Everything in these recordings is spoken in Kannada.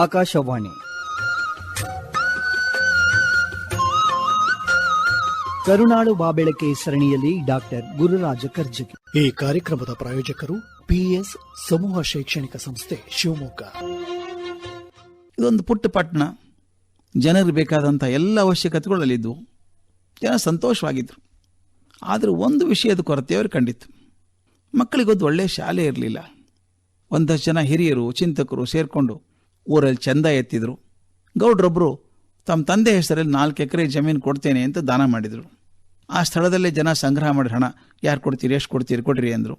ಆಕಾಶವಾಣಿ. ಕರುಣಾಳು ಬಾಬೆಳಕೆ ಸರಣಿಯಲ್ಲಿ ಡಾಕ್ಟರ್ ಗುರುರಾಜ ಕರ್ಜಗಿ. ಈ ಕಾರ್ಯಕ್ರಮದ ಪ್ರಾಯೋಜಕರು ಪಿಎಸ್ ಸಮೂಹ ಶೈಕ್ಷಣಿಕ ಸಂಸ್ಥೆ ಶಿವಮೊಗ್ಗ. ಇದೊಂದು ಪುಟ್ಟ ಪಟ್ಟಣ. ಜನರಿಗೆ ಬೇಕಾದಂಥ ಎಲ್ಲ ಅವಶ್ಯಕತೆಗಳು ಅಲ್ಲಿದ್ದವು ಜನ ಸಂತೋಷವಾಗಿದ್ದರು ಆದರೆ ಒಂದು ವಿಷಯದ ಕೊರತೆ ಅವರು ಕಂಡಿತ್ತು. ಮಕ್ಕಳಿಗೊಂದು ಒಳ್ಳೆಯ ಶಾಲೆ ಇರಲಿಲ್ಲ. ಒಂದಷ್ಟು ಜನ ಹಿರಿಯರು ಚಿಂತಕರು ಸೇರಿಕೊಂಡು ಊರಲ್ಲಿ ಚಂದ ಎತ್ತಿದ್ರು. ಗೌಡ್ರೊಬ್ಬರು ತಮ್ಮ ತಂದೆ ಹೆಸರಲ್ಲಿ ನಾಲ್ಕು ಎಕರೆ ಜಮೀನು ಕೊಡ್ತೇನೆ ಅಂತ ದಾನ ಮಾಡಿದರು. ಆ ಸ್ಥಳದಲ್ಲೇ ಜನ ಸಂಗ್ರಹ ಮಾಡಿದ ಹಣ, ಯಾರು ಕೊಡ್ತೀರಿ, ಎಷ್ಟು ಕೊಡ್ತೀರಿ ಕೊಡ್ರಿ ಅಂದರು.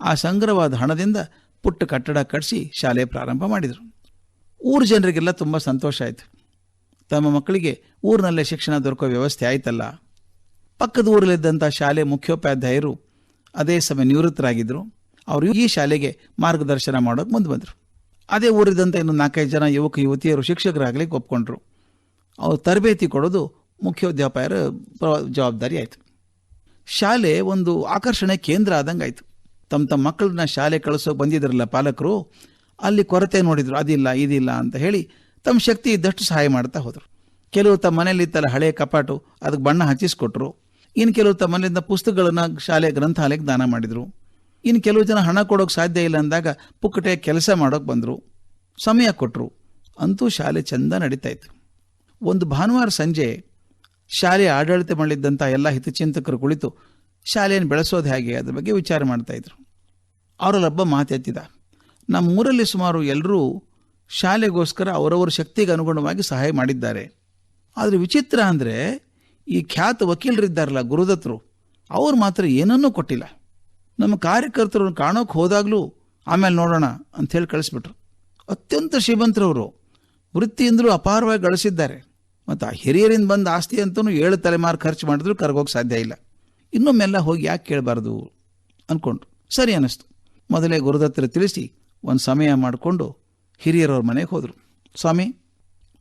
ಆ ಸಂಗ್ರಹವಾದ ಹಣದಿಂದ ಪುಟ್ಟ ಕಟ್ಟಡ ಕಟ್ಟಿಸಿ ಶಾಲೆ ಪ್ರಾರಂಭ ಮಾಡಿದರು. ಊರ ಜನರಿಗೆಲ್ಲ ತುಂಬ ಸಂತೋಷ ಆಯಿತು. ತಮ್ಮ ಮಕ್ಕಳಿಗೆ ಊರಿನಲ್ಲೇ ಶಿಕ್ಷಣ ದೊರಕೋ ವ್ಯವಸ್ಥೆ ಆಯ್ತಲ್ಲ. ಪಕ್ಕದ ಊರಲ್ಲಿದ್ದಂಥ ಶಾಲೆ ಮುಖ್ಯೋಪಾಧ್ಯಾಯರು ಅದೇ ಸಮಯ ನಿವೃತ್ತರಾಗಿದ್ದರು ಅವರು ಈ ಶಾಲೆಗೆ ಮಾರ್ಗದರ್ಶನ ಮಾಡೋಕೆ ಮುಂದೆ ಬಂದರು. ಅದೇ ಊರಿದಂಥ ಇನ್ನು ನಾಲ್ಕೈದು ಜನ ಯುವಕ, ಯುವತಿಯರು, ಶಿಕ್ಷಕರಾಗಲಿ ಒಪ್ಕೊಂಡ್ರು. ಅವ್ರು ತರಬೇತಿ ಕೊಡೋದು ಮುಖ್ಯೋಧ್ಯಾಪಕರ ಜವಾಬ್ದಾರಿ ಆಯಿತು. ಶಾಲೆ ಒಂದು ಆಕರ್ಷಣೆ ಕೇಂದ್ರ ಆದಂಗೆ ಆಯಿತು ತಮ್ಮ ತಮ್ಮ ಮಕ್ಕಳನ್ನ ಶಾಲೆ ಕಳಿಸೋಕೆ ಬಂದಿದ್ರಲ್ಲ ಪಾಲಕರು, ಅಲ್ಲಿ ಕೊರತೆ ನೋಡಿದರು, ಅದಿಲ್ಲ, ಇದಿಲ್ಲ ಅಂತ ಹೇಳಿ ತಮ್ಮ ಶಕ್ತಿ ಇದ್ದಷ್ಟು ಸಹಾಯ ಮಾಡ್ತಾ ಹೋದರು. ಕೆಲವು ತಮ್ಮ ಮನೇಲಿ ಇತ್ತಲ್ಲ ಹಳೆಯ ಕಪಾಟು, ಅದಕ್ಕೆ ಬಣ್ಣ ಹಚ್ಚಿಸ್ಕೊಟ್ರು. ಇನ್ನು ಕೆಲವು ತಮ್ಮ ಮನೆಯಿಂದ ಪುಸ್ತಕಗಳನ್ನು ಶಾಲೆ, ಗ್ರಂಥಾಲಯಕ್ಕೆ ದಾನ ಮಾಡಿದರು. ಇನ್ನು ಕೆಲವು ಜನ ಹಣ ಕೊಡೋಕೆ ಸಾಧ್ಯ ಇಲ್ಲ ಅಂದಾಗ ಪುಕ್ಕಟೆ ಕೆಲಸ ಮಾಡೋಕೆ ಬಂದರು, ಸಮಯ ಕೊಟ್ಟರು ಅಂತೂ ಶಾಲೆ ಚೆಂದ ನಡೀತಾ ಇತ್ತು. ಒಂದು ಭಾನುವಾರ ಸಂಜೆ ಶಾಲೆ ಆಡಳಿತ ಮಾಡಿದ್ದಂಥ ಎಲ್ಲ ಹಿತಚಿಂತಕರು ಕುಳಿತು ಶಾಲೆಯನ್ನು ಬೆಳೆಸೋದು ಹೇಗೆ ಅದ್ರ ಬಗ್ಗೆ ವಿಚಾರ ಮಾಡ್ತಾಯಿದ್ರು ಅವರಲ್ಲೊಬ್ಬ ಮಾತೆತ್ತಿದ ನಮ್ಮ ಊರಲ್ಲಿ ಸುಮಾರು ಎಲ್ಲರೂ ಶಾಲೆಗೋಸ್ಕರ ಅವರವರ ಶಕ್ತಿಗೆ ಅನುಗುಣವಾಗಿ ಸಹಾಯ ಮಾಡಿದ್ದಾರೆ. ಆದರೆ ವಿಚಿತ್ರ ಅಂದರೆ ಈ ಖ್ಯಾತ ವಕೀಲರಿದ್ದಾರಲ್ಲ ಗುರುದತ್ತರು, ಅವ್ರು ಮಾತ್ರ ಏನನ್ನೂ ಕೊಟ್ಟಿಲ್ಲ. ನಮ್ಮ ಕಾರ್ಯಕರ್ತರನ್ನು ಕಾಣೋಕೆ ಹೋದಾಗಲೂ ಆಮೇಲೆ ನೋಡೋಣ ಅಂಥೇಳಿ ಕಳಿಸ್ಬಿಟ್ರು. ಅತ್ಯಂತ ಶ್ರೀಮಂತರವರು. ವೃತ್ತಿಯಿಂದಲೂ ಅಪಾರವಾಗಿ ಗಳಿಸಿದ್ದಾರೆ. ಮತ್ತು ಆ ಹಿರಿಯರಿಂದ ಬಂದ ಆಸ್ತಿ ಅಂತೂ ಏಳು ತಲೆಮಾರು ಖರ್ಚು ಮಾಡಿದ್ರು ಕರ್ಗೋಕೆ ಸಾಧ್ಯ ಇಲ್ಲ. ಇನ್ನೊಮ್ಮೆಲ್ಲ ಹೋಗಿ ಯಾಕೆ ಕೇಳಬಾರ್ದು? ಅಂದ್ಕೊಂಡ್ರು ಸರಿ ಅನ್ನಿಸ್ತು. ಮೊದಲೇ ಗುರುದತ್ತರ ತಿಳಿಸಿ ಒಂದು ಸಮಯ ಮಾಡಿಕೊಂಡು ಹಿರಿಯರವ್ರ ಮನೆಗೆ ಹೋದರು. ಸ್ವಾಮಿ,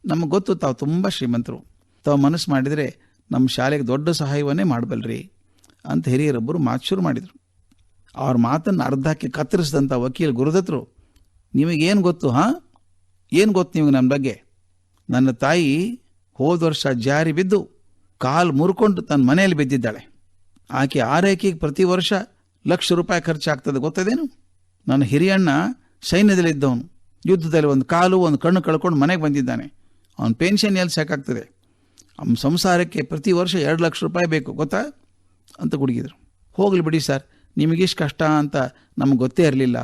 ನಮಗೆ ಗೊತ್ತು, ತಾವು ತುಂಬ ಶ್ರೀಮಂತರು. ತಾವು ಮನಸ್ಸು ಮಾಡಿದರೆ ನಮ್ಮ ಶಾಲೆಗೆ ದೊಡ್ಡ ಸಹಾಯವನ್ನೇ ಮಾಡಬಲ್ರಿ ಅಂತ ಹಿರಿಯರೊಬ್ಬರು ಮಾತು ಶುರು ಮಾಡಿದರು. ಅವ್ರ ಮಾತನ್ನು ಅರ್ಧಕ್ಕೆ ಕತ್ತರಿಸಿದಂಥ ವಕೀಲ ಗುರುದತ್ತರು ನಿಮಗೇನು ಗೊತ್ತು, ಹಾಂ? ಏನು ಗೊತ್ತು ನಿಮಗೆ ನನ್ನ ಬಗ್ಗೆ? ನನ್ನ ತಾಯಿ ಹೋದ ವರ್ಷ ಜಾರಿ ಬಿದ್ದು ಕಾಲು ಮುರ್ಕೊಂಡು ತನ್ನ ಮನೆಯಲ್ಲಿ ಬಿದ್ದಿದ್ದಾಳೆ. ಆಕೆ ಆರೈಕೆಗೆ ಪ್ರತಿ ವರ್ಷ ಲಕ್ಷ ರೂಪಾಯಿ ಖರ್ಚಾಗ್ತದೆ, ಗೊತ್ತದೇನು? ನನ್ನ ಹಿರಿಯಣ್ಣ ಸೈನ್ಯದಲ್ಲಿದ್ದವನು. ಯುದ್ಧದಲ್ಲಿ ಒಂದು ಕಾಲು, ಒಂದು ಕಣ್ಣು ಕಳ್ಕೊಂಡು ಮನೆಗೆ ಬಂದಿದ್ದಾನೆ. ಅವನ ಪೆನ್ಷನ್ ಎಲ್ಲಿ ಸಾಕಾಗ್ತದೆ ಅವನ ಸಂಸಾರಕ್ಕೆ ಪ್ರತಿ ವರ್ಷ ಎರಡು ಲಕ್ಷ ರೂಪಾಯಿ ಬೇಕು, ಗೊತ್ತಾ? ಅಂತ ಗುಡುಗಿದ್ರು. ಹೋಗಲಿ ಬಿಡಿ ಸರ್ ನಿಮಗಿಷ್ಟು ಕಷ್ಟ ಅಂತ ನಮ್ಗೆ ಗೊತ್ತೇ ಇರಲಿಲ್ಲ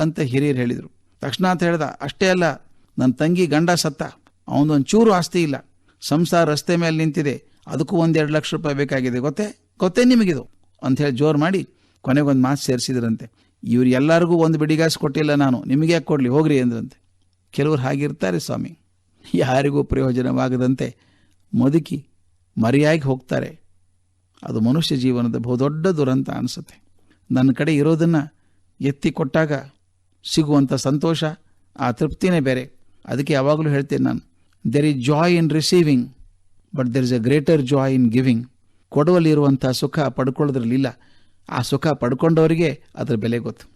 ಅಂತ ಹಿರಿಯರು ಹೇಳಿದರು. ತಕ್ಷಣ ಅಂತ ಹೇಳ್ದ, ಅಷ್ಟೇ ಅಲ್ಲ, ನನ್ನ ತಂಗಿ ಗಂಡ ಸತ್ತ ಅವನದೊಂದು ಚೂರು ಆಸ್ತಿ ಇಲ್ಲ, ಸಂಸಾರ ರಸ್ತೆ ಮೇಲೆ ನಿಂತಿದೆ, ಅದಕ್ಕೂ ಒಂದೆರಡು ಲಕ್ಷ ರೂಪಾಯಿ ಬೇಕಾಗಿದೆ, ಗೊತ್ತೇ? ಗೊತ್ತೇ ನಿಮಗಿದು? ಅಂಥೇಳಿ ಜೋರು ಮಾಡಿ ಕೊನೆಗೊಂದು ಮಾತು ಸೇರಿಸಿದ್ರಂತೆ. ಇವ್ರು ಎಲ್ಲರಿಗೂ ಒಂದು ಬಿಡಿಗಾಸು ಕೊಟ್ಟಿಲ್ಲ ನಾನು, ನಿಮಗೆ ಯಾಕೆ ಕೊಡಲಿ, ಹೋಗ್ರಿ ಅಂದ್ರಂತೆ. ಕೆಲವರು ಹಾಗಿರ್ತಾರೆ ಸ್ವಾಮಿ. ಯಾರಿಗೂ ಪ್ರಯೋಜನವಾಗದಂತೆ ಮದುಕಿ ಮರಿಯಾಗಿ ಹೋಗ್ತಾರೆ. ಅದು ಮನುಷ್ಯ ಜೀವನದ ಬಹುದೊಡ್ಡ ದುರಂತ ಅನಿಸುತ್ತೆ. ನನ್ನ ಕಡೆ ಇರೋದನ್ನು ಎತ್ತಿ ಕೊಟ್ಟಾಗ ಸಿಗುವಂಥ ಸಂತೋಷ, ಆ ತೃಪ್ತಿನೇ ಬೇರೆ. ಅದಕ್ಕೆ ಯಾವಾಗಲೂ ಹೇಳ್ತೇನೆ ನಾನು there is joy in receiving but there is a greater joy in giving ಕೊಡುವಲ್ಲಿರುವಂಥ ಸುಖ ಪಡ್ಕೊಳ್ಳೋದ್ರಲ್ಲಿಲ್ಲ ಆ ಸುಖ ಪಡ್ಕೊಂಡವರಿಗೆ ಅದರ ಬೆಲೆ ಗೊತ್ತು.